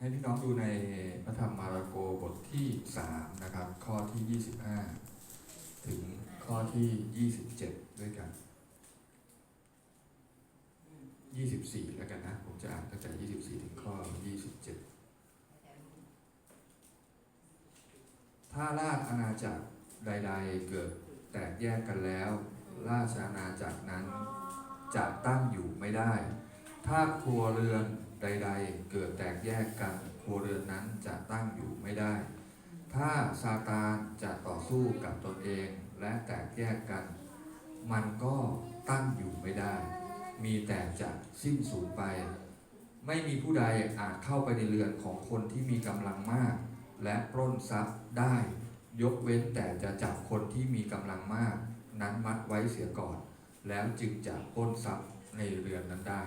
ให้พี่น้องดูในพระธรรมมาระโกบทที่3นะครับ ข้อที่ 25 ถึงข้อที่ 27 ด้วยกัน 24 แล้วกันนะ ผมจะอ่านตั้งแต่24 ถึงข้อ 27 ถ้าราชอาณาจักรใด ๆ เกิดแตกแยกกันแล้ว ราชอาณาจักรนั้นจะตั้งอยู่ไม่ได้ ถ้าครัวเรือน ใด ๆ เกิดแตกแยกกันครัวเรือนนั้นจะตั้งอยู่ไม่ได้ ถ้าซาตานจะต่อสู้กับตนเองและแตกแยกกัน มันก็ตั้งอยู่ไม่ได้ มีแต่จะสิ้นสูญไป ไม่มีผู้ใดอาจเข้าไปในเรือนของคนที่มีกำลังมาก และปล้นทรัพย์ได้ ยกเว้นแต่จะจับคนที่มีกำลังมาก นั้นมัดไว้เสียก่อน แล้วจึงจะปล้นทรัพย์ในเรือนนั้นได้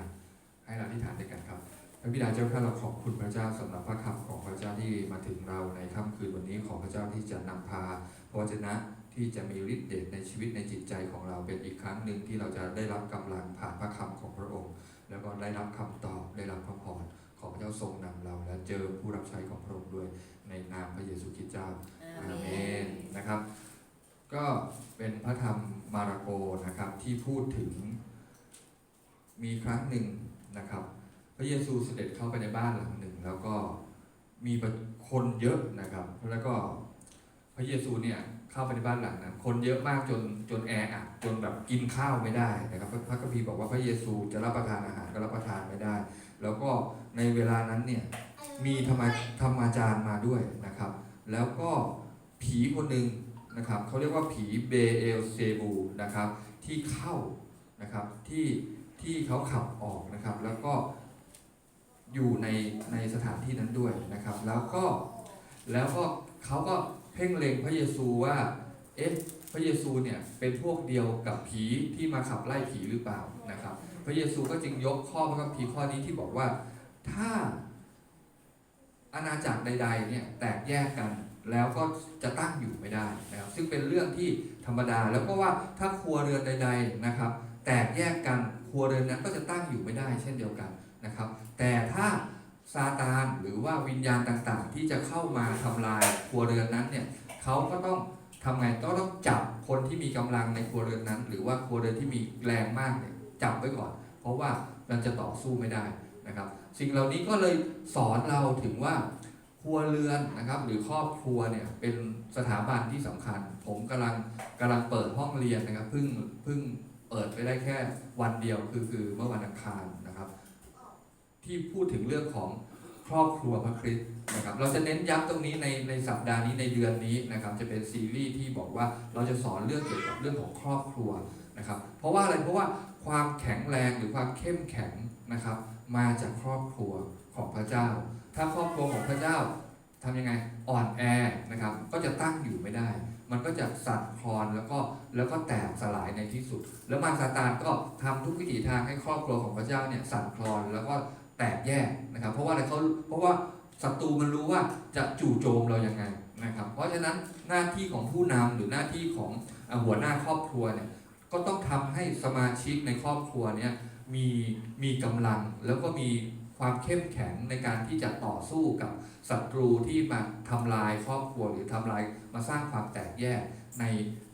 ให้เราที่ฐานด้วยกันครับ พระบิดาเจ้าข้าเราขอบคุณพระเจ้าสำหรับพระคำของพระเจ้าที่มาถึงเราในค่ำคืนวันนี้ของพระเจ้าที่จะนำพาพระวจนะที่จะมีฤทธิ์เดชในชีวิตในจิตใจของเราเป็นอีกครั้งหนึ่งที่เราจะได้รับกำลังผ่านพระคำของพระองค์ แล้วก็ได้รับคำตอบได้รับพระพรขอพระเจ้าทรงนำเรา และเจอผู้รับใช้ของพระองค์ด้วยในนามพระเยซูคริสต์เจ้าอาเมนนะครับ ก็เป็นพระธรรมมาระโกนะครับที่พูดถึงมีครั้งหนึ่งนะครับพ ระเยซูเสด็จเข้าไปในบ้านหลังหนึ่ง แล้วก็มีคนเยอะนะครับ แล้วก็พระเยซูเนี่ยเข้าไปในบ้านหลังนั้น คนเยอะมากจนจนแออัดจนแบบกินข้าวไม่ได้นะครับ พระคัมภีร์บอกว่าพระเยซูจะรับประทานอาหารก็รับประทานไม่ได้ แล้วก็ในเวลานั้นเนี่ยมีธรรมธรรมาจารย์มาด้วยนะครับ แล้วก็ผีคนหนึ่งนะครับเขาเรียกว่าผีเบเอลเซบูนะครับที่เข้านะครับที่ที่เขาขับออกนะครับ แล้วก็ อยู่ในในสถานที่นั้นด้วยนะครับ แล้วก็แล้วก็เขาก็เพ่งเล็งพระเยซูว่าเอ๊ะพระเยซูเนี่ยเป็นพวกเดียวกับผีที่มาขับไล่ผีหรือเปล่านะครับ พระเยซูก็จึงยกข้อพระคัมภีร์ข้อนี้ที่บอกว่าถ้าอาณาจักรใดๆเนี่ยแตกแยกกันแล้วก็จะตั้งอยู่ไม่ได้นะครับ ซึ่งเป็นเรื่องที่ธรรมดาแล้วก็ว่าถ้าครัวเรือนใด ๆนะครับ แตกแยกกัน ครัวเรือนนั้นก็จะตั้งอยู่ไม่ได้เช่นเดียวกันนะครับ แต่ถ้าซาตานหรือว่าวิญญาณต่างๆ ที่จะเข้ามาทำลายครัวเรือนนั้นเนี่ยเขาก็ต้องทำไงก็ต้องจับคนที่มีกำลังในครัวเรือนนั้น หรือว่าครัวเรือนที่มีแรงมากเนี่ยจับไว้ก่อน เพราะว่ามันจะต่อสู้ไม่ได้นะครับ สิ่งเหล่านี้ก็เลยสอนเราถึงว่าครัวเรือนนะครับ หรือครอบครัวเนี่ยเป็นสถาบันที่สำคัญ ผมกำลังกำลังเปิดห้องเรียนนะครับเพิ่งเพิ่ง เปิดไปได้แค่วันเดียวคือคือเมื่อวันอังคารนะครับ ที่พูดถึงเรื่องของครอบครัวพระคริสต์นะครับ เราจะเน้นย้ำตรงนี้ในในสัปดาห์นี้ในเดือนนี้นะครับ จะเป็นซีรีส์ที่บอกว่าเราจะสอนเรื่องเกี่ยวกับเรื่องของครอบครัวนะครับ เพราะว่าอะไรเพราะว่าความแข็งแรงหรือความเข้มแข็งนะครับ มาจากครอบครัวของพระเจ้า ถ้าครอบครัวของพระเจ้า ทำยังไงอ่อนแอนะครับก็จะตั้งอยู่ไม่ได้ มันก็จะสั่นคลอนแล้วก็แล้วก็แตกสลายในที่สุด แล้วมารซาตานก็ทำทุกวิถีทางให้ครอบครัวของพระเจ้าเนี่ยสั่นคลอนแล้วก็แตกแยกนะครับ เพราะว่าอะไรเขาเพราะว่าศัตรูมันรู้ว่าจะจู่โจมเรายังไงนะครับ เพราะฉะนั้นหน้าที่ของผู้นำหรือหน้าที่ของหัวหน้าครอบครัวเนี่ยก็ต้องทำให้สมาชิกในครอบครัวเนี่ยมีมีกำลังแล้วก็มี ความเข้มแข็งในการที่จะต่อสู้กับศัตรูที่มาทำลายครอบครัวหรือทำลายมาสร้างความแตกแยกใน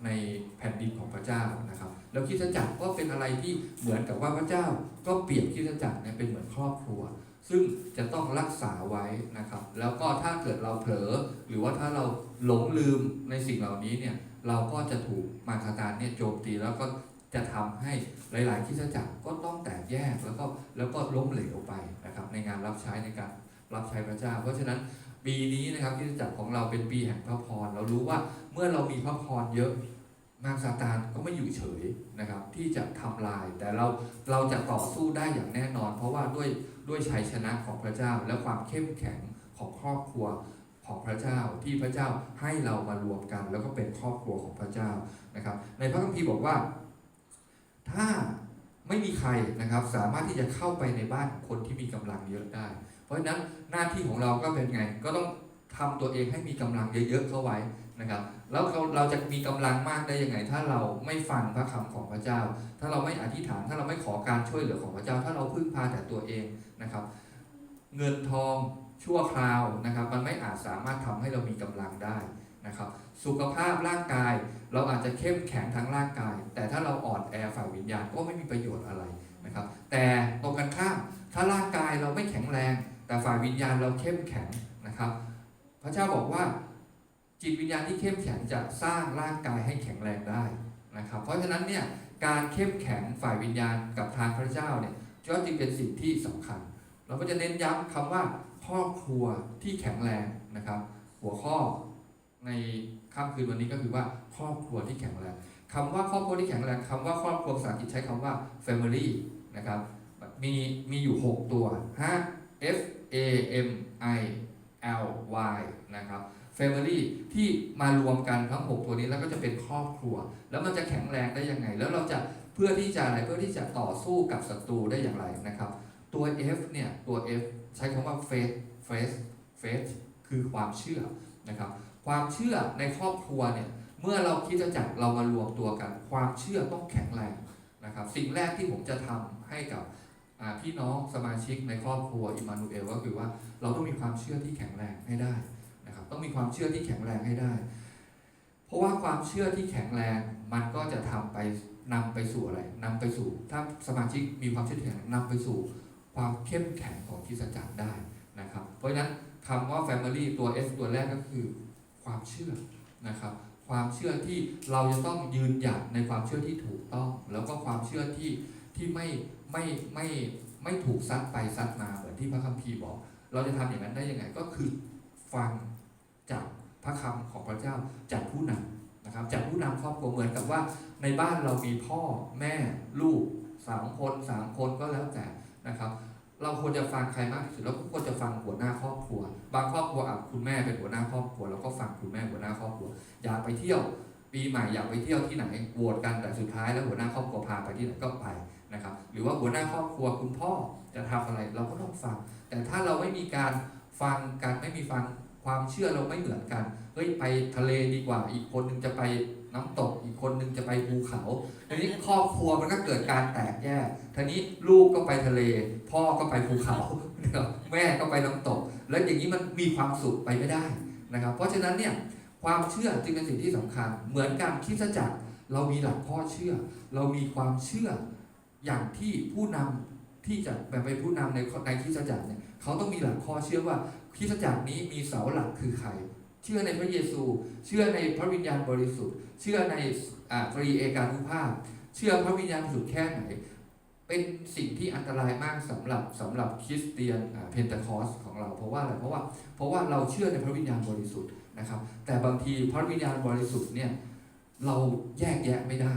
ในแผ่นดินของพระเจ้านะครับ แล้วคริสจักรก็เป็นอะไรที่เหมือนกับว่าพระเจ้าก็เปรียบคริสจักรเนี่ยเป็นเหมือนครอบครัว ซึ่งจะต้องรักษาไว้นะครับ แล้วก็ถ้าเกิดเราเผลอ หรือว่าถ้าเราหลงลืมในสิ่งเหล่านี้เนี่ยเราก็จะถูกมารซาตานเนี่ยโจมตีแล้วก็ จะทำให้หลาย ๆคริสตจักรก็ต้องแตกแยกแล้วก็แล้วก็ล้มเหลวไปนะครับในงานรับใช้ในการรับใช้พระเจ้า เพราะฉะนั้นปีนี้นะครับคริสตจักรของเราเป็นปีแห่งพระพร เรารู้ว่าเมื่อเรามีพระพรเยอะมารซาตานก็ไม่อยู่เฉยนะครับ ที่จะทำลาย แต่เราเราจะต่อสู้ได้อย่างแน่นอน เพราะว่าด้วยด้วยชัยชนะของพระเจ้า และความเข้มแข็งของครอบครัวของพระเจ้าที่พระเจ้าให้เรามารวมกัน แล้วก็เป็นครอบครัวของพระเจ้านะครับ ในพระคัมภีร์บอกว่า ถ้าไม่มีใครนะครับสามารถที่จะเข้าไปในบ้านคนที่มีกำลังเยอะได้ เพราะฉะนั้นหน้าที่ของเราก็เป็นไง ก็ต้องทำตัวเองให้มีกำลังเยอะๆเข้าไว้นะครับ แล้วเราเราจะมีกำลังมากได้ยังไง ถ้าเราไม่ฟังพระคำของพระเจ้า ถ้าเราไม่อธิษฐาน ถ้าเราไม่ขอการช่วยเหลือของพระเจ้า ถ้าเราพึ่งพาแต่ตัวเองนะครับ เงินทองชั่วคราวนะครับ มันไม่อาจสามารถทำให้เรามีกำลังได้ นะครับสุขภาพร่างกายเราอาจจะเข้มแข็งทางร่างกาย แต่ถ้าเราอ่อนแอฝ่ายวิญญาณก็ไม่มีประโยชน์อะไรนะครับแต่ตรงกันข้ามถ้าร่างกายเราไม่แข็งแรง แต่ฝ่ายวิญญาณเราเข้มแข็งนะครับ พระเจ้าบอกว่าจิตวิญญาณที่เข้มแข็งจะสร้างร่างกายให้แข็งแรงได้นะครับ เพราะฉะนั้นเนี่ยการเข้มแข็งฝ่ายวิญญาณกับทางพระเจ้าเนี่ยก็จึงเป็นสิ่งที่สำคัญ เราก็จะเน้นย้ำคำว่าครอบครัวที่แข็งแรงนะครับ หัวข้อ ในค่ำคืนวันนี้ก็คือว่าครอบครัวที่แข็งแรงคำว่าครอบครัวที่แข็งแรงคำว่าครอบครัวภาษาอังกฤษใช้คำว่า family นะครับมีมีอยู่ 6 ตัวฮะ F A M I L Y นะครับ Family ที่มารวมกันทั้ง 6 ตัวนี้แล้วก็จะเป็นครอบครัว แล้วมันจะแข็งแรงได้ยังไง แล้วเราจะเพื่อที่จะอะไรเพื่อที่จะต่อสู้กับศัตรูได้อย่างไรนะครับ ตัว F เนี่ยตัว F ใช้คำว่า faith faith faith คือความเชื่อนะครับ ความเชื่อในครอบครัวเนี่ยเมื่อเราคิดจะจักเรามารวมตัวกัน ความเชื่อต้องแข็งแรงนะครับ สิ่งแรกที่ผมจะทำให้กับพี่น้องสมาชิกในครอบครัวอิมานูเอลก็คือว่าเราต้องมีความเชื่อที่แข็งแรงให้ได้นะครับ ต้องมีความเชื่อที่แข็งแรงให้ได้ เพราะว่าความเชื่อที่แข็งแรงมันก็จะทำไปนำไปสู่อะไรนำไปสู่ ถ้าสมาชิกมีความเชื่อแข็งแรงนำไปสู่ความเข้มแข็งของคริสตจักรได้นะครับ เพราะฉะนั้นคำว่า Family ตัว F ตัวแรกก็คือ ความเชื่อนะครับ ความเชื่อที่เราจะต้องยืนหยัดในความเชื่อที่ถูกต้อง แล้วก็ความเชื่อที่ที่ไม่ไม่ไม่ไม่ถูกซัดไปซัดมาเหมือนที่พระคัมภีร์บอก เราจะทำอย่างนั้นได้ยังไงก็คือฟังจากพระคำของพระเจ้าจากผู้นำนะครับจากผู้นำครอบครัวเหมือนกับว่า ในบ้านเรามีพ่อแม่ลูกสามคนสามคนก็แล้วแต่นะครับ เราควรจะฟังใครมากที่สุดเราก็ควรจะฟังหัวหน้าครอบครัว บางครอบครัวอะคุณแม่เป็นหัวหน้าครอบครัวเราก็ฟังคุณแม่หัวหน้าครอบครัว อยากไปเที่ยว ปีใหม่อยากไปเที่ยวที่ไหนโหวตกันแต่สุดท้ายแล้วหัวหน้าครอบครัวพาไปที่ไหนก็ไปนะครับ หรือว่าหัวหน้าครอบครัวคุณพ่อจะทำอะไรเราก็ต้องฟัง แต่ถ้าเราไม่มีการฟังกันไม่มีฟังความเชื่อเราไม่เหมือนกันเฮ้ยไปทะเลดีกว่า อีกคนหนึงจะไป น้ำตกอีกคนหนึงจะไปภูเขาทีนี้ครอบครัวมันก็เกิดการแตกแยกทีนี้ลูกก็ไปทะเล พ่อก็ไปภูเขาแม่ก็ไปน้ำตก แล้วอย่างนี้มันมีความสุขไปไม่ได้นะครับ เพราะฉะนั้นเนี่ยความเชื่อจึงเป็นสิ่งที่สำคัญ เหมือนการคิดจักรเรามีหลักข้อเชื่อ เรามีความเชื่ออย่างที่ผู้นำที่จะแบบเป็นผู้นำในในคิดจักรเนี่ยเขาต้องมีหลักข้อเชื่อว่าคิดจักรนี้มีเสาหลักคือใคร เชื่อในพระเยซู เชื่อในพระวิญญาณบริสุทธิ์ เชื่อในตรีเอกานุภาพ เชื่อพระวิญญาณบริสุทธิ์แค่ไหน เป็นสิ่งที่อันตรายมากสำหรับสำหรับคริสเตียนเพนทคอสของเราเพราะว่าอะไรเพราะว่าเพราะว่าเราเชื่อในพระวิญญาณบริสุทธิ์นะครับ แต่บางทีพระวิญญาณบริสุทธิ์เนี่ยเราแยกแยะไม่ได้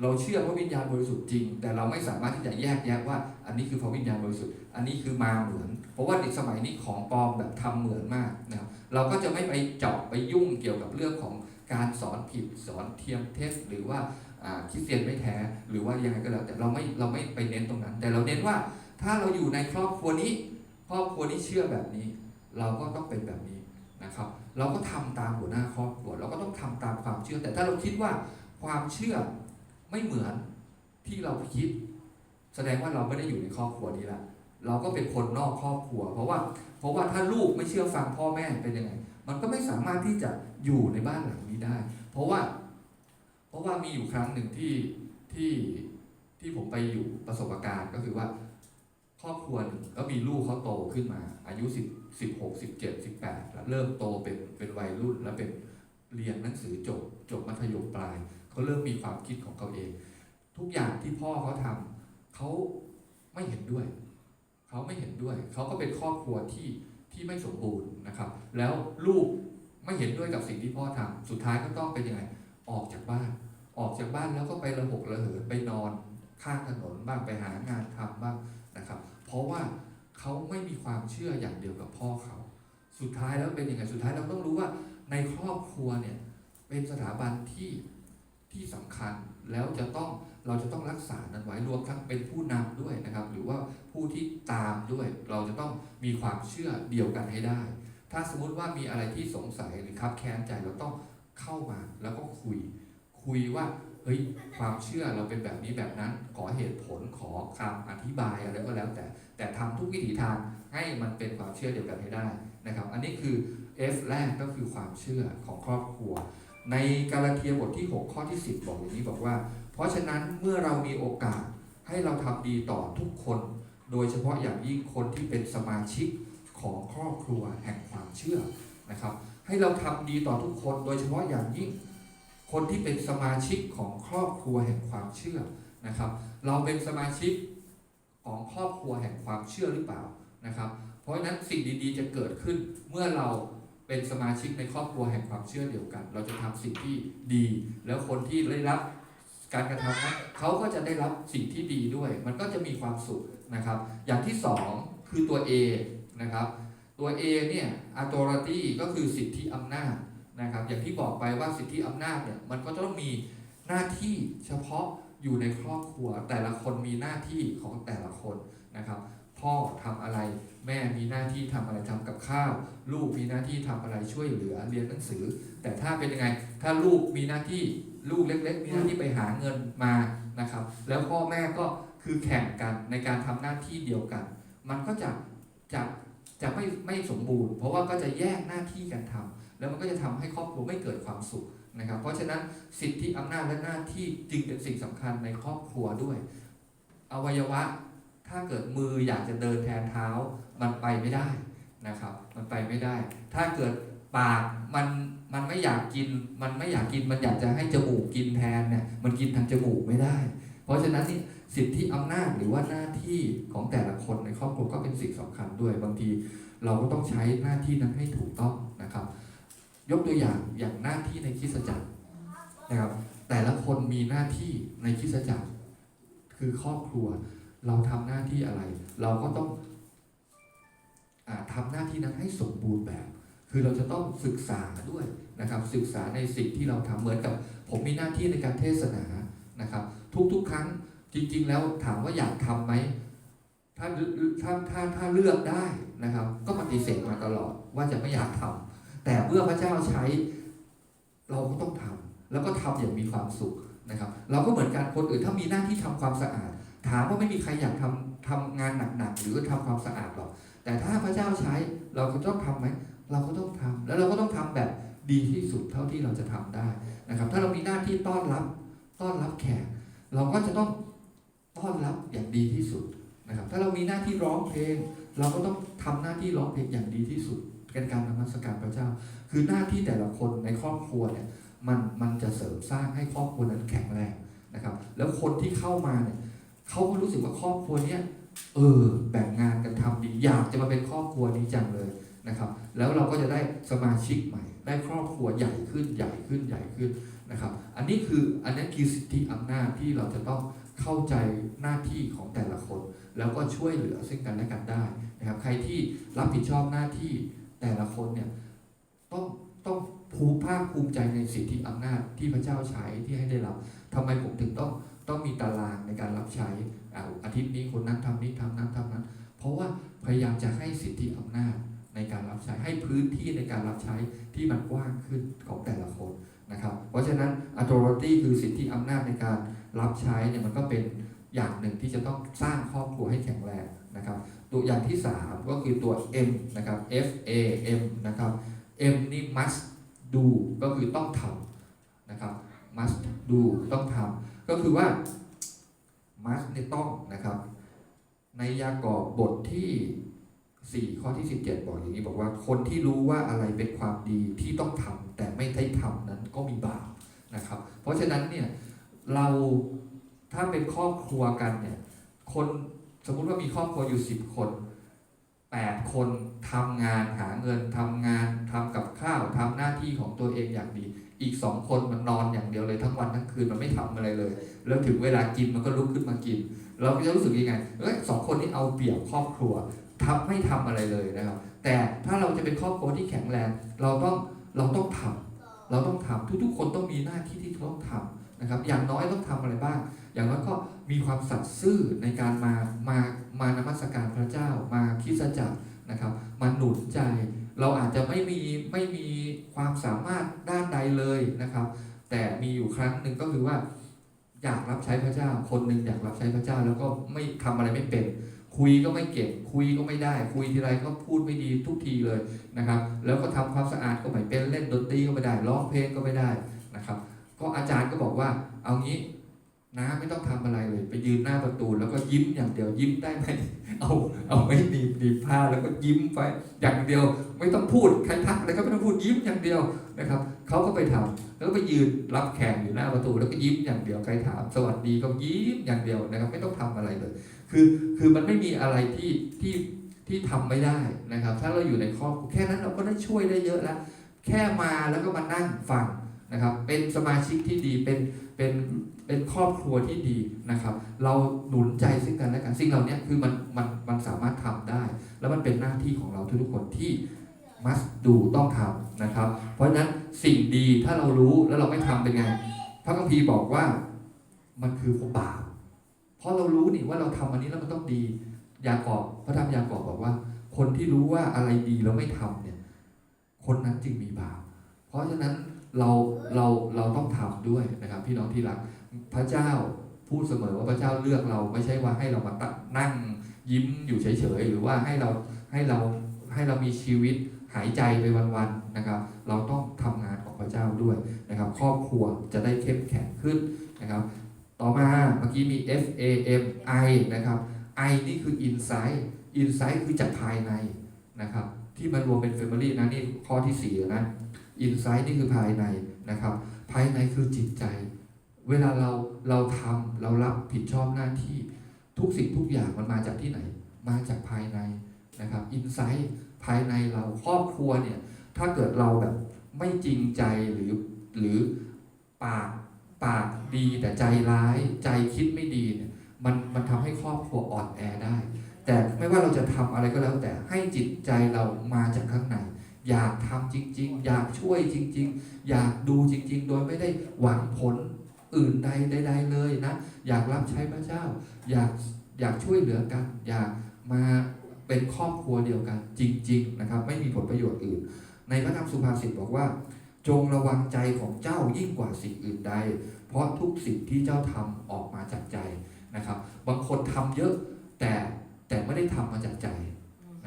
เราเชื่อพระวิญญาณบริสุทธิ์จริง แต่เราไม่สามารถที่จะแยกแยะว่า อันนี้คือพระวิญญาณบริสุทธิ์ อันนี้คือมาเหมือน เพราะว่าในสมัยนี้ของปลอมแบบทำเหมือนมากนะครับเราก็จะไม่ไปเจาะไปยุ่งเกี่ยวกับเรื่องของการสอนผิดสอนเทียมเทศหรือว่าอ่าคริสเตียนไม่แท้หรือว่ายังไงก็แล้วแต่เราไม่เราไม่ไปเน้นตรงนั้น แต่เราเน้นว่าถ้าเราอยู่ในครอบครัวนี้ ครอบครัวนี้เชื่อแบบนี้ เราก็ต้องเป็นแบบนี้นะครับ เราก็ทำตามหัวหน้าครอบครัวเราก็ต้องทำตามความเชื่อ แต่ถ้าเราคิดว่าความเชื่อไม่เหมือนที่เราคิด แสดงว่าเราไม่ได้อยู่ในครอบครัวนี้ละ เราก็เป็นคนนอกครอบครัว เพราะว่าเพราะว่าถ้าลูกไม่เชื่อฟังพ่อแม่เป็นยังไง มันก็ไม่สามารถที่จะอยู่ในบ้านหลังนี้ได้ เพราะว่า เพราะว่ามีอยู่ครั้งหนึ่งที่ที่ที่ผมไปอยู่ประสบการณ์ก็คือว่า ครอบครัวหนึ่งก็มีลูกเขาโตขึ้นมา อายุสิบสิบหกสิบเจ็ดสิบแปดแล้วเริ่มโตเป็นเป็นวัยรุ่น แล้วเป็นเรียนหนังสือจบจบมัธยมปลายเขาเริ่มมีความคิดของเขาเอง ทุกอย่างที่พ่อเขาทำเขาไม่เห็นด้วย เขาไม่เห็นด้วย เขาก็เป็นครอบครัวที่ที่ไม่สมบูรณ์นะครับ แล้วลูกไม่เห็นด้วยกับสิ่งที่พ่อทำสุดท้ายก็ต้องเป็นยังไง ออกจากบ้าน ออกจากบ้านแล้วก็ไประหกระเหินไปนอนข้างถนนบ้างไปหางานทำบ้างนะครับ เพราะว่าเขาไม่มีความเชื่ออย่างเดียวกับพ่อเขา สุดท้ายแล้วเป็นยังไง สุดท้ายเราต้องรู้ว่าในครอบครัวเนี่ยเป็นสถาบันที่ที่สำคัญแล้วจะต้อง เราจะต้องรักษานั้นไว้รวมทั้งเป็นผู้นำด้วยนะครับ หรือว่าผู้ที่ตามด้วย เราจะต้องมีความเชื่อเดียวกันให้ได้ ถ้าสมมุติว่ามีอะไรที่สงสัยหรือคับแค้นใจเราต้องเข้ามาแล้วก็คุย คุยว่าเฮ้ยความเชื่อเราเป็นแบบนี้แบบนั้น ขอเหตุผลขอคำอธิบายอะไรก็แล้วแต่ แต่ทำทุกวิถีทางให้มันเป็นความเชื่อเดียวกันให้ได้นะครับ อันนี้คือ F แรกก็คือความเชื่อของครอบครัว ในกาลาเทียบทที่ 6 ข้อที่ 10 บอกอย่างนี้บอกว่า เพราะฉะนั้นเมื่อเรามีโอกาสให้เราทำดีต่อทุกคน โดยเฉพาะอย่างยิ่งคนที่เป็นสมาชิกของครอบครัวแห่งความเชื่อนะครับ ให้เราทำดีต่อทุกคน โดยเฉพาะอย่างยิ่ง คนที่เป็นสมาชิกของครอบครัวแห่งความเชื่อนะครับ เราเป็นสมาชิกของครอบครัวแห่งความเชื่อหรือเปล่านะครับ เพราะฉะนั้นสิ่งดีๆ จะเกิดขึ้นเมื่อเรา เป็นสมาชิกในครอบครัวแห่งความเชื่อเดียวกัน เราจะทำสิ่งที่ดี แล้วคนที่ได้รับการกระทำนั้นเขาก็จะได้รับสิ่งที่ดีด้วย มันก็จะมีความสุขนะครับ อย่างที่สองคือตัว A นะครับ ตัว A เนี่ย authority ก็คือสิทธิอำนาจนะครับ อย่างที่บอกไปว่าสิทธิอำนาจเนี่ยมันก็ต้องมีหน้าที่เฉพาะอยู่ในครอบครัว แต่ละคนมีหน้าที่ของแต่ละคนนะครับ พ่อทำอะไร แม่มี หน้าที่ทำอะไรทำกับข้าว ลูกมีหน้าที่ทำอะไรช่วยเหลือเรียนหนังสือ แต่ถ้าเป็นยังไง ถ้าลูกมีหน้าที่ลูกเล็ก ๆ มีหน้าที่ไปหาเงินมานะครับ แล้วพ่อแม่ก็คือแข่งกันในการทำหน้าที่เดียวกัน มันก็จะจะจะไม่ไม่สมบูรณ์ เพราะว่าก็จะแยกหน้าที่กันทำแล้วมันก็จะทำให้ครอบครัวไม่เกิดความสุขนะครับ เพราะฉะนั้นสิทธิอำนาจและหน้าที่จึงเป็นสิ่งสำคัญในครอบครัวด้วย อวัยวะถ้าเกิดมืออยากจะเดินแทนเท้า มันไปไม่ได้นะครับ มันไปไม่ได้ ถ้าเกิดปากมันมันไม่อยากกิน มันไม่อยากกิน มันอยากจะให้จมูกกินแทนเนี่ย มันกินทางจมูกไม่ได้ เพราะฉะนั้นนี่สิทธิอำนาจหรือว่าหน้าที่ของแต่ละคนในครอบครัวก็เป็นสิ่งสำคัญด้วย บางทีเราก็ต้องใช้หน้าที่นั้นให้ถูกต้องนะครับ ยกตัวอย่างอย่างหน้าที่ในคิสจักรนะครับ แต่ละคนมีหน้าที่ในคิสจักร คือครอบครัว เราทำหน้าที่อะไร เราก็ต้อง อาทำหน้าที่นั้นให้สมบูรณ์แบบ คือเราจะต้องศึกษาด้วยนะครับศึกษาในสิ่งที่เราทำเหมือนกับผมมีหน้าที่ในการเทศนานะครับทุกๆ ครั้งจริง ๆ แล้วถามว่าอยากทำไหมถ้าถ้าถ้าถ้าเลือกได้นะครับ ก็ปฏิเสธมาตลอดว่าจะไม่อยากทำแต่เมื่อพระเจ้าใช้เราก็ต้องทำแล้วก็ทำอย่างมีความสุขนะครับ เราก็เหมือนกันคนอื่นถ้ามีหน้าที่ทำความสะอาด ถามว่าไม่มีใครอยากทำทำงานหนักๆหรือทำความสะอาดหรอก แต่ถ้าพระเจ้าใช้เราก็ต้องทำไหมเราก็ต้องทำแล้วเราก็ต้องทำแบบดีที่สุดเท่าที่เราจะทำได้นะครับ ถ้าเรามีหน้าที่ต้อนรับต้อนรับแขก เราก็จะต้องต้อนรับอย่างดีที่สุดนะครับ ถ้าเรามีหน้าที่ร้องเพลง เราก็ต้องทำหน้าที่ร้องเพลงอย่างดีที่สุดเป็นการนมัสการพระเจ้า คือหน้าที่แต่ละคนในครอบครัวเนี่ยมันมันจะเสริมสร้างให้ครอบครัวนั้นแข็งแรงนะครับ แล้วคนที่เข้ามาเนี่ยเขาก็รู้สึกว่าครอบครัวเนี้ย เออแบ่งงานกันทำดีอยากจะมาเป็นครอบครัวนี้จังเลยนะครับ แล้วเราก็จะได้สมาชิกใหม่ ได้ครอบครัวใหญ่ขึ้นใหญ่ขึ้นใหญ่ขึ้นนะครับ อันนี้คืออันนี้คือสิทธิอำนาจที่เราจะต้องเข้าใจหน้าที่ของแต่ละคน แล้วก็ช่วยเหลือซึ่งกันและกันได้นะครับ ใครที่รับผิดชอบหน้าที่แต่ละคนเนี่ยต้องต้องภูมิภาคภูมิใจในสิทธิอำนาจที่พระเจ้าใช้ที่ให้ได้รับทำไมผมถึงต้องต้องมีตารางในการรับใช้ อ่าอาทิตย์นี้คนนั้นทำนี้ทำนั้นทำนั้น เพราะว่าพยายามจะให้สิทธิอำนาจในการรับใช้ให้พื้นที่ในการรับใช้ที่มันกว้างขึ้นของแต่ละคนนะครับ เพราะฉะนั้น authority คือสิทธิอำนาจในการรับใช้เนี่ยมันก็เป็นอย่างหนึ่งที่จะต้องสร้างครอบครัวให้แข็งแรงนะครับ ตัวอย่างที่ 3 ก็คือตัว M นะครับ F A M นะครับ M นี่ must do ก็คือต้องทำนะครับ must do ต้องทำก็คือว่า must เนี่ต้องนะครับ ในยากอบบทที่ 4 ข้อที่ 17 บอกอย่างนี้บอกว่า คนที่รู้ว่าอะไรเป็นความดีที่ต้องทำแต่ไม่ได้ทำนั้นก็มีบาปนะครับ เพราะฉะนั้นเนี่ยเราถ้าเป็นครอบครัวกันเนี่ยคนสมมุติว่ามีครอบครัวอยู่ 10 คน 8 คนทำงานหาเงินทำงานทำกับข้าวทำหน้าที่ของตัวเองอย่างดี อีก2คนมันนอนอย่างเดียวเลยทั้งวันทั้งคืนมันไม่ทำอะไรเลย แล้วถึงเวลากินมันก็ลุกขึ้นมากิน เราก็จะรู้สึกยังไงเอ้ยสองคนนี้เอาเปรียบครอบครัวทำไม่ทำอะไรเลยนะครับ แต่ถ้าเราจะเป็นครอบครัวที่แข็งแรง เราต้องเราต้องทำเราต้องทำทุกๆ คนต้องมีหน้าที่ที่ต้องทำนะครับ อย่างน้อยต้องทำอะไรบ้าง อย่างน้อยก็มีความสัตย์ซื่อในการมามามานมัสการพระเจ้ามาคิดจักรนะครับมาหนุนใจ เราอาจจะไม่มีไม่มีความสามารถด้านใดเลยนะครับ แต่มีอยู่ครั้งหนึ่งก็คือว่า อยากรับใช้พระเจ้า คนหนึ่งอยากรับใช้พระเจ้า แล้วก็ไม่ทำอะไรไม่เป็น คุยก็ไม่เก่งคุยก็ไม่ได้ คุยทีไรก็พูดไม่ดีทุกทีเลยนะครับ แล้วก็ทำความสะอาดก็ไม่เป็นเล่นดนตรีก็ไม่ได้ร้องเพลงก็ไม่ได้นะครับ ก็อาจารย์ก็บอกว่าเอางี้นะไม่ต้องทำอะไรเลย ไปยืนหน้าประตูแล้วก็ยิ้มอย่างเดียวยิ้มได้ไหม เอาเอาไม่หนีบหนีผ้าแล้วก็ยิ้มไปอย่างเดียว ไม่ต้องพูดใครทักอะไรก็ไม่ต้องพูดยิ้มอย่างเดียวนะครับเขาก็ไปทำแล้วก็ไปยืนรับแขกอยู่หน้าประตู แล้วก็ยิ้มอย่างเดียวใครถาม สวัสดีก็ยิ้มอย่างเดียวนะครับ ไม่ต้องทำอะไรเลย คือคือมันไม่มีอะไรที่ที่ที่ทำไม่ได้นะครับ ถ้าเราอยู่ในครอบครัวแค่นั้นเราก็ได้ช่วยได้เยอะแล้วแค่มาแล้วก็มานั่งฟังนะครับ เป็นสมาชิกที่ดีเป็นเป็น เป็นครอบครัวที่ดีนะครับ เราหนุนใจซึ่งกันและกันสิ่งเหล่านี้คือมันมันมันสามารถทำได้ แล้วมันเป็นหน้าที่ของเราทุกๆคนที่ must ดูต้องทำนะครับ เพราะฉะนั้นสิ่งดีถ้าเรารู้แล้วเราไม่ทำเป็นไง พระคัมภีร์บอกว่ามันคือความบาปเพราะเรารู้นี่ว่าเราทำอันนี้แล้วมันต้องดี ยากอบพระธรรมยากอบบอกว่า คนที่รู้ว่าอะไรดีแล้วไม่ทำเนี่ย คนนั้นจึงมีบาปเพราะฉะนั้นเราเราเราต้องทำด้วยนะครับ พี่น้องที่รัก พระเจ้าพูดเสมอว่าพระเจ้าเลือกเราไม่ใช่ว่าให้เรามานั่งยิ้มอยู่เฉยๆหรือว่าให้เราให้เราให้เรามีชีวิตหายใจไปวันๆนะครับ เราต้องทำงานของพระเจ้าด้วยนะครับ ครอบครัวจะได้เข้มแข็งขึ้นนะครับ ต่อมาเมื่อกี้มี F A M I นะครับ I นี่คือ insight insight คือจากภายในนะครับ ที่มันรวมเป็น family นะนี่ข้อที่สี่นะ insight นี่คือภายในนะครับ ภายในคือจิตใจ เวลาเราเราทำเรารับผิดชอบหน้าที่ทุกสิ่งทุกอย่างมันมาจากที่ไหน มาจากภายในนะครับ insight ภายในเราครอบครัวเนี่ย ถ้าเกิดเราแบบไม่จริงใจหรือหรือปากปากดีแต่ใจร้ายใจคิดไม่ดีเนี่ยมันมันทำให้ครอบครัวอ่อนแอได้ แต่ไม่ว่าเราจะทำอะไรก็แล้วแต่ให้จิตใจเรามาจากข้างในอยากทำจริง ๆ อยากช่วยจริง ๆ อยากดูจริง ๆ โดยไม่ได้หวังผล อื่นใดใดๆเลยนะ อยากรับใช้พระเจ้า อยากอยากช่วยเหลือกัน อยากมาเป็นครอบครัวเดียวกันจริง ๆ นะครับ ไม่มีผลประโยชน์อื่น ในพระธรรมสุภาษิตบอกว่า จงระวังใจของเจ้ายิ่งกว่าสิ่งอื่นใด เพราะทุกสิ่งที่เจ้าทำออกมาจากใจนะครับ บางคนทำเยอะแต่แต่ไม่ได้ทำมาจากใจ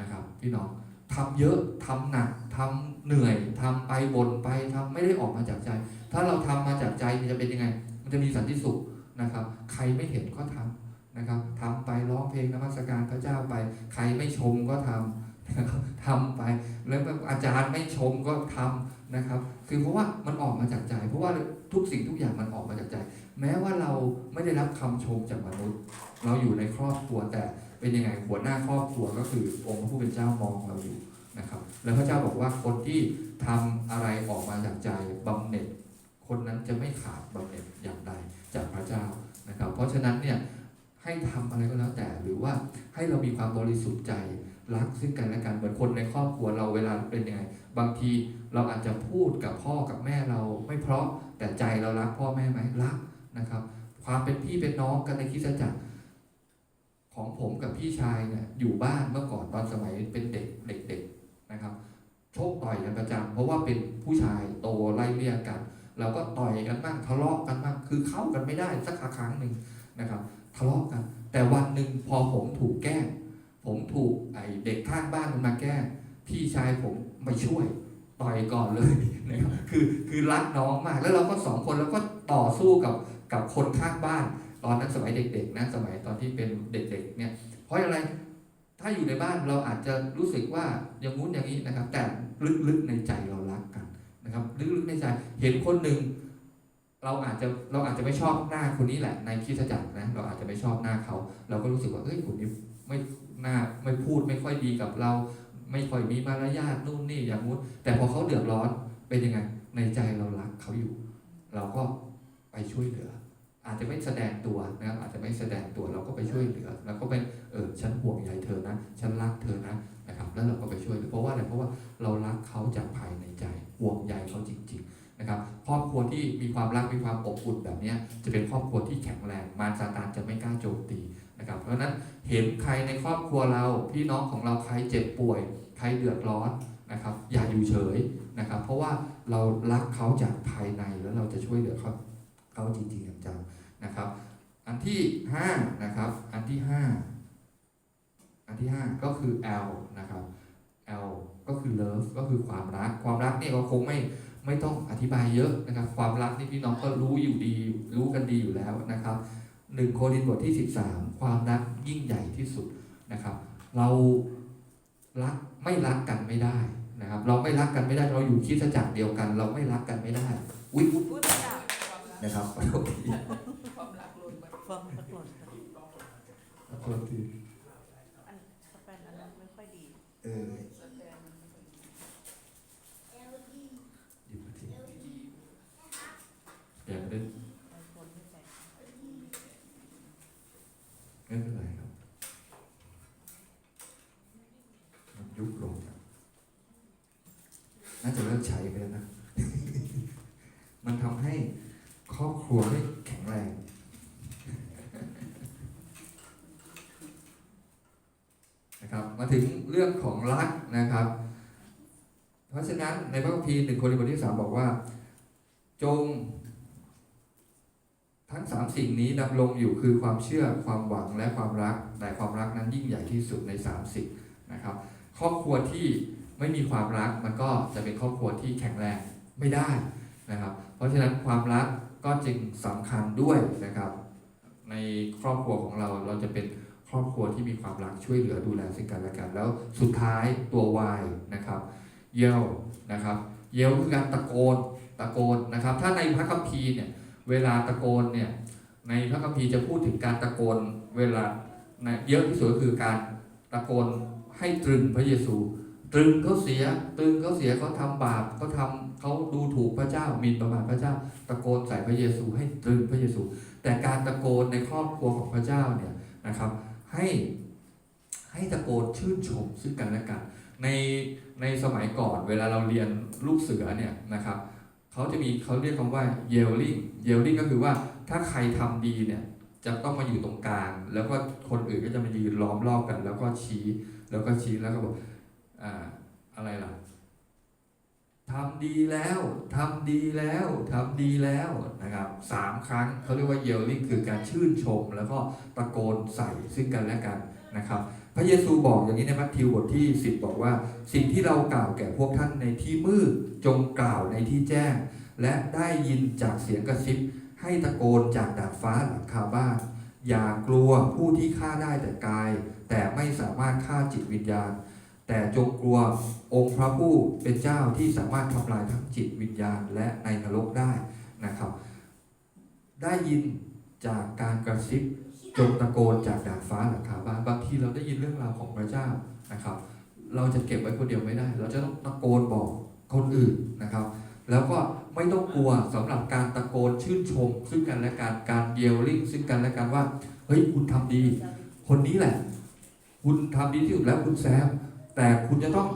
นะครับ พี่น้องทำเยอะทำหนักทำเหนื่อยทำไปบ่นไปทำไม่ได้ออกมาจากใจ ถ้าเราทำมาจากใจมันจะเป็นยังไง มันจะมีสันติสุขนะครับ ใครไม่เห็นก็ทำนะครับทำไปร้องเพลงนมัสการพระเจ้าไป ใครไม่ชมก็ทำนะครับทำไป แล้วอาจารย์ไม่ชมก็ทำนะครับ คือเพราะว่ามันออกมาจากใจ เพราะว่าทุกสิ่งทุกอย่างมันออกมาจากใจ แม้ว่าเราไม่ได้รับคำชมจากมนุษย์ เราอยู่ในครอบครัวแต่เป็นยังไงหัวหน้าครอบครัวก็คือองค์พระผู้เป็นเจ้ามองเราอยู่นะครับ แล้วพระเจ้าบอกว่าคนที่ทำอะไรออกมาจากใจบำเหน็จ คนนั้นจะไม่ขาดบำเหน็จอย่างใดจากพระเจ้านะครับ เพราะฉะนั้นเนี่ยให้ทำอะไรก็แล้วแต่หรือว่าให้เรามีความบริสุทธิ์ใจรักซึ่งกันและกันเหมือนคนในครอบครัวเราเวลาเป็นยังไงบางทีเราอาจจะพูดกับพ่อกับแม่เราไม่เพราะแต่ใจเรารักพ่อแม่ไหมรักนะครับ ความเป็นพี่เป็นน้องกันในคิสจักรของผมกับพี่ชายเนี่ยอยู่บ้านเมื่อก่อนตอนสมัยเป็นเด็กเด็กๆนะครับ โชคต่อยกันประจำเพราะว่าเป็นผู้ชายโตไล่เลี่ยกัน เราก็ต่อยกันบ้างทะเลาะกันบ้างคือเข้ากันไม่ได้สักครั้งหนึ่งนะครับ ทะเลาะกัน แต่วันหนึ่งพอผมถูกแกล้งผมถูกไอเด็กข้างบ้านมันมาแกล้งพี่ชายผมไม่ช่วยต่อยก่อนเลยนะครับคือคือรักน้องมากแล้วเราก็สองคนแล้วก็ต่อสู้กับกับคนข้างบ้าน ตอนนั้นสมัยเด็กๆนะสมัยตอนที่เป็นเด็กๆเนี่ยเพราะอะไรถ้าอยู่ในบ้านเราอาจจะรู้สึกว่าอย่างงู้นอย่างนี้นะครับ แต่ลึกๆในใจเรา นะครับลึกๆในใจเห็นคนหนึ่งเราอาจจะเราอาจจะไม่ชอบหน้าคนนี้แหละ ในคริสตจักรนะ เราอาจจะไม่ชอบหน้าเขา เราก็รู้สึกว่าเอ้ยคนนี้ไม่หน้าไม่พูดไม่ค่อยดีกับเรา ไม่ค่อยมีมารยาทนู่นนี่อย่างงู้นแต่พอเขาเดือดร้อนเป็นยังไง ในใจเรารักเขาอยู่ เราก็ไปช่วยเหลือ อาจจะไม่แสดงตัวนะครับอาจจะไม่แสดงตัวเราก็ไปช่วยเหลือ แล้วก็เป็น อุ่นแบบนี้จะเป็นครอบครัวที่แข็งแรงมารซาตานจะไม่กล้าโจมตีนะครับ เพราะฉะนั้นเห็นใครในครอบครัวเรา พี่น้องของเราใครเจ็บป่วย ใครเดือดร้อนนะครับ อย่าอยู่เฉยนะครับ เพราะว่าเรารักเขาจากภายในแล้วเราจะช่วยเหลือเขาเขาจริงๆจังนะครับ อันที่ห้านะครับ อันที่ห้าอันที่ห้าก็คือ L นะครับ L ก็คือ love ก็คือความรัก ความรักเนี่ยก็คงไม่ ไม่ต้องอธิบายเยอะนะครับ ความรักนี่พี่น้องก็รู้อยู่ดี รู้กันดีอยู่แล้วนะครับหนึ่งโครินธ์บทที่ 13 ความรักยิ่งใหญ่ที่สุดนะครับ เรารักไม่รักกันไม่ได้นะครับ เราไม่รักกันไม่ได้เราอยู่คริดจักรเดียวกัน เราไม่รักกันไม่ได้อุ๊ยอุ๊ยพูดจากนะครับขอโทษทีความรักล้นมาความปรากฏขอโทษทีอันสแปนอันนั้นไม่ค่อยดีเออ แสดงมันไม่ค่อยดี หยิบมาที เดี๋ยวไม่ได้บางนไม่ใส่ไม่เป็นไรครับมันยุบลงครับน่าจะเลิกใช้ไปแล้วนะ มันทำให้ครอบครัวไม่แข็งแรงนะครับ มาถึงเรื่องของรักนะครับ เพราะฉะนั้นในพระคัมภีร์หนึ่งโครินธ์บทที่สามบอกว่า จง ทั้งสามสิ่งนี้ดำรงอยู่คือความเชื่อความหวังและความรัก แต่ความรักนั้นยิ่งใหญ่ที่สุดในสามสิ่งนะครับ ครอบครัวที่ไม่มีความรักมันก็จะเป็นครอบครัวที่แข็งแรงไม่ได้นะครับ เพราะฉะนั้นความรักก็จึงสำคัญด้วยนะครับ ในครอบครัวของเราเราจะเป็นครอบครัวที่มีความรักช่วยเหลือดูแลซึ่งกันและกันแล้วสุดท้ายตัว Y นะครับ เยลนะครับ เยลคือการตะโกนตะโกนนะครับ ถ้าในพระคัมภีร์เนี่ย เวลาตะโกนเนี่ยในพระคัมภีร์จะพูดถึงการตะโกนเวลาในเยอะที่สุดคือการตะโกนให้ตรึงพระเยซู ตรึงเขาเสียตรึงเขาเสียเขาทำบาปเขาทำเขาดูถูกพระเจ้ามินประมาทพระเจ้า ตะโกนใส่พระเยซู ให้ตรึงพระเยซู แต่การตะโกนในครอบครัวของพระเจ้าเนี่ยนะครับ ให้ให้ตะโกนชื่นชมซึ่งกันและกันในในสมัยก่อนเวลาเราเรียนลูกเสือเนี่ยนะครับ เขาจะมีเขาเรียกคำว่า yelling yelling ก็คือว่าถ้าใครทำดีเนี่ยจะต้องมาอยู่ตรงกลาง แล้วก็คนอื่นก็จะมายืนล้อมรอบกัน แล้วก็ชี้แล้วก็ชี้แล้วก็บอกอ่าอะไรล่ะทำดีแล้วทำดีแล้วทำดีแล้วนะครับสามครั้งเขาเรียกว่า yelling คือการชื่นชม แล้วก็ตะโกนใส่ซึ่งกันและกันนะครับ พระเยซูบอกอย่างนี้ในมัทธิวบทที่ 10 บอกว่า สิ่งที่เรากล่าวแก่พวกท่านในที่มืดจงกล่าวในที่แจ้ง และได้ยินจากเสียงกระซิบ ให้ตะโกนจากดาดฟ้าหลังคาบ้าน อย่ากลัวผู้ที่ฆ่าได้แต่กาย แต่ไม่สามารถฆ่าจิตวิญญาณ แต่จงกลัวองค์พระผู้เป็นเจ้าที่สามารถทำลายทั้งจิตวิญญาณและในนรกได้นะครับ ได้ยินจากการกระซิบ จงตะโกนจากดาดฟ้าหลังคาบ้านบางทีเราได้ยินเรื่องราวของพระเจ้านะครับ เราจะเก็บไว้คนเดียวไม่ได้ เราจะต้องตะโกนบอกคนอื่นนะครับ แล้วก็ไม่ต้องกลัวสำหรับการตะโกนชื่นชม ซึ่งกันและกันการเยลลิ่งซึ่งกันและกันว่าเฮ้ยคุณทำดี คนนี้แหละ คุณทำดีที่สุดแล้วคุณแซมแต่คุณจะต้อง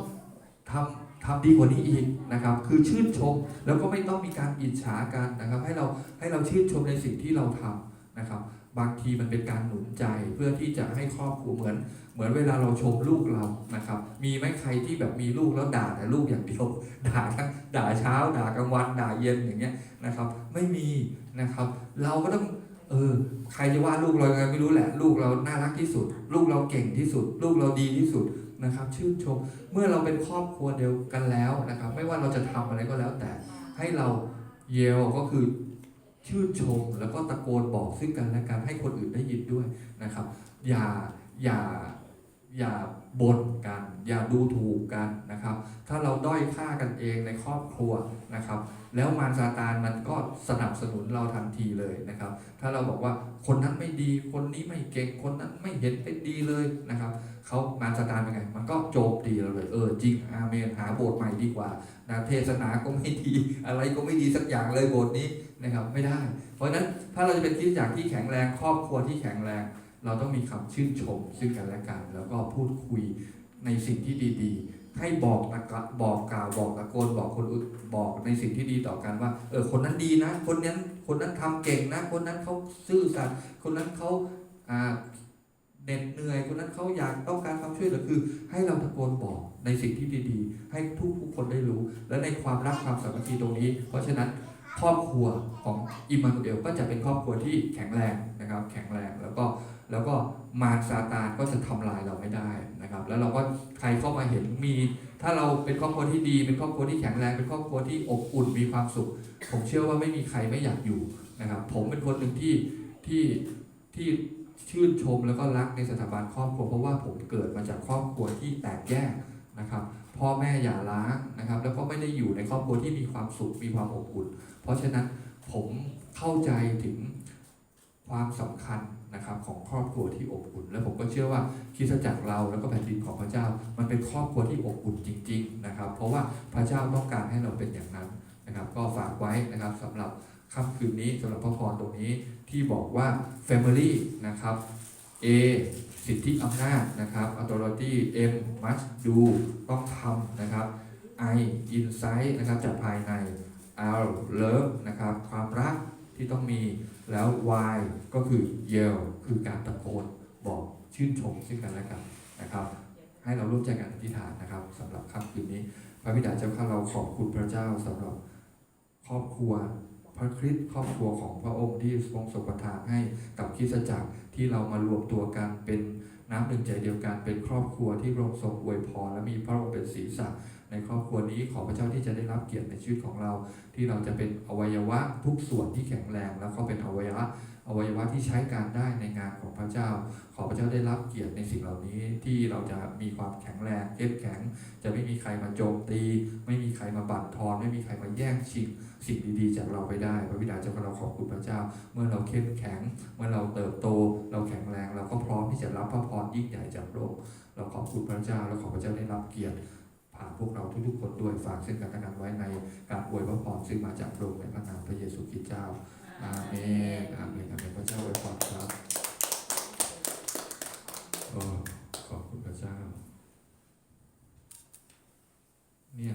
ทำทำดีกว่านี้อีกนะครับ คือชื่นชมแล้วก็ไม่ต้องมีการอิจฉากันนะครับ ให้เราให้เราชื่นชมในสิ่งที่เราทำนะครับ บางทีมันเป็นการหนุนใจเพื่อที่จะให้ครอบครัวเหมือน เหมือนเวลาเราชมลูกเรานะครับ มีไหมใครที่แบบมีลูกแล้วด่าแต่ลูกอย่างเดียวด่าทั้งด่าเช้า ด่ากลางวันด่าเย็นอย่างเงี้ยนะครับ ไม่มีนะครับ เราก็ต้องเออใครจะว่าลูกเรายังไงไม่รู้แหละ ลูกเราน่ารักที่สุด ลูกเราเก่งที่สุด ลูกเราดีที่สุดนะครับ ชื่นชมเมื่อเราเป็นครอบครัวเดียวกันแล้วนะครับ ไม่ว่าเราจะทำอะไรก็แล้วแต่ให้เราเยลก็คือ ชื่นชม แล้วก็ตะโกนบอกซึ่งกันและกันให้คนอื่นได้ยินด้วยนะครับ อย่าอย่าอย่าบ่นกัน อย่าดูถูกกันนะครับ ถ้าเราด้อยค่ากันเองในครอบครัวนะครับ แล้วมารซาตานมันก็สนับสนุนเราทันทีเลยนะครับ ถ้าเราบอกว่าคนนั้นไม่ดี คนนี้ไม่เก่ง คนนั้นไม่เห็นเป็นดีเลยนะครับเขามารซาตานเป็นไง มันก็โจมตีเราเลย เออจริงอาเมนหาโบสถ์ใหม่ดีกว่า นะเทศนาก็ไม่ดีอะไรก็ไม่ดีสักอย่างเลยโบสถ์นี้นะครับไม่ได้ เพราะฉะนั้นถ้าเราจะเป็นคริสตจักรที่แข็งแรงครอบครัวที่แข็งแรง เราต้องมีคำชื่นชม ซึ่งกันและกันแล้วก็พูดคุยในสิ่งที่ดีๆ ให้บอกตะกะบอกกล่าวบอกตะโกนบอกคนอื่นบอกในสิ่งที่ดีต่อกันว่าเออคนนั้นดีนะ คนนั้นคนนั้นทำเก่งนะ คนนั้นเขาซื่อสัตย์คนนั้นเขาอ่า เหน็ดเหนื่อยคนนั้นเขาอยากต้องการความช่วยเหลือคือ ให้เราตะโกนบอกในสิ่งที่ดีๆ ให้ทุกทุกคนได้รู้ และในความรักความสามัคคีตรงนี้ เพราะฉะนั้นครอบครัวของอิมมานูเอลก็จะเป็นครอบครัวที่แข็งแรงนะครับ แข็งแรงแล้วก็แล้วก็มารซาตานก็จะทำลายเราไม่ได้นะครับ แล้วเราก็ใครเข้ามาเห็นมี ถ้าเราเป็นครอบครัวที่ดี เป็นครอบครัวที่แข็งแรงเป็นครอบครัวที่อบอุ่นมีความสุข ผมเชื่อว่าไม่มีใครไม่อยากอยู่นะครับ ผมเป็นคนหนึ่งที่ที่ที่ ชื่นชมแล้วก็รักในสถาบันครอบครัวเพราะว่าผมเกิดมาจากครอบครัวที่แตกแยกนะครับพ่อแม่อย่าร้างนะครับ แล้วก็ไม่ได้อยู่ในครอบครัวที่มีความสุขมีความอบอุ่น เพราะฉะนั้นผมเข้าใจถึงความสำคัญนะครับของครอบครัวที่อบอุ่น และผมก็เชื่อว่าคริสตจักรเราแล้วก็แผ่นดินของพระเจ้า มันเป็นครอบครัวที่อบอุ่นจริง ๆ นะครับ เพราะว่าพระเจ้าต้องการให้เราเป็นอย่างนั้นนะครับ ก็ฝากไว้นะครับสำหรับ ค่ำคืนนี้สำหรับพระพรตรงนี้ที่บอกว่า Family นะครับ A สิทธิอำนาจนะครับ authority M must do ต้องทำนะครับ I insight นะครับจากภายใน L love นะครับความรักที่ต้องมีแล้ว Y ก็คือ yell คือการตะโกนบอกชื่นชมซึ่งกันและกันนะครับ ให้เราร่วมใจกันอธิษฐานนะครับสำหรับค่ำคืนนี้ พระบิดาเจ้าข้าเราขอบคุณพระเจ้าสำหรับครอบครัว ระคริสต์ครอบครัวของพระองค์ที่ทรงทรงประทานให้กับคริสตจักรที่เรามารวมตัวกันเป็นน้ำหนึ่งใจเดียวกันเป็นครอบครัวที่พระองค์ทรงอวยพรและมีพระองค์เป็นศีรษะในครอบครัวนี้ขอพระเจ้าที่จะได้รับเกียรติในชีวิตของเรา ที่เราจะเป็นอวัยวะทุกส่วนที่แข็งแรง แล้วก็เป็นอวัยวะอวัยวะที่ใช้การได้ในงานของพระเจ้า ขอพระเจ้าได้รับเกียรติในสิ่งเหล่านี้ที่เราจะมีความแข็งแรงเข้มแข็ง จะไม่มีใครมาโจมตี ไม่มีใครมาบั่นทอน ไม่มีใครมาแย่งชิงสิ่งดีๆ จากเราไปได้ พระบิดาเจ้าของเราขอบคุณพระเจ้า เมื่อเราเข้มแข็ง เมื่อเราเติบโต เราแข็งแรงเราก็พร้อมที่จะรับพระพรยิ่งใหญ่จากพระองค์เราขอบคุณพระเจ้าและขอพระเจ้าได้รับเกียรติผ่านพวกเราทุกๆคนด้วยฝากซึ่งกันและกันไว้ในการอวยพระพรซึ่งมาจากพระองในพระนามพระเยซูคริสต์เจ้า อาเมนอาเมนอาเมนพระเจ้าไว้ยพรครับขอบคุณพระเจ้า เนี่ย